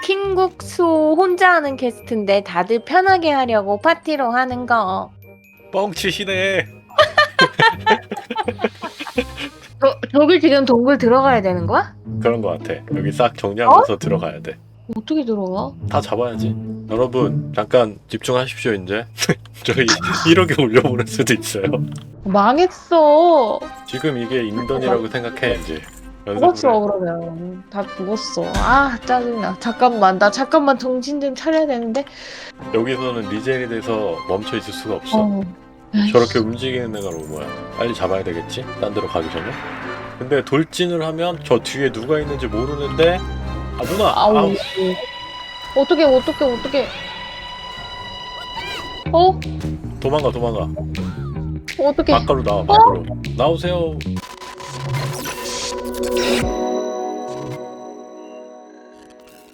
킹국수 혼자 하는 게스트인데 다들 편하게 하려고 파티로 하는 거. 뻥치시네. 저, 저기 지금 동굴 들어가야 되는 거야? 그런 거 같아. 여기 싹 정리하면서 들어가야 돼. 어떻게 들어가? 다 잡아야지. 여러분 잠깐 집중하십시오 이제. 저희 1억에 올려보낼 수도 있어요. 망했어. 지금 이게 인던이라고 생각해 이제. 죽었어. 그러면 다 죽었어. 아 짜증나. 잠깐만 나 잠깐만 정신 좀 차려야 되는데. 여기서는 리젤이 돼서 멈춰 있을 수가 없어. 어. 저렇게 움직이는 애가 로고야. 빨리 잡아야 되겠지? 딴 데로 가기 전에. 근데 돌진을 하면 저 뒤에 누가 있는지 모르는데 아 누나 아우. 아우 어떻게 어떻게 어떻게? 어? 도망가 도망가 어떻게? 밖으로 나와 밖으로 나오세요 thank you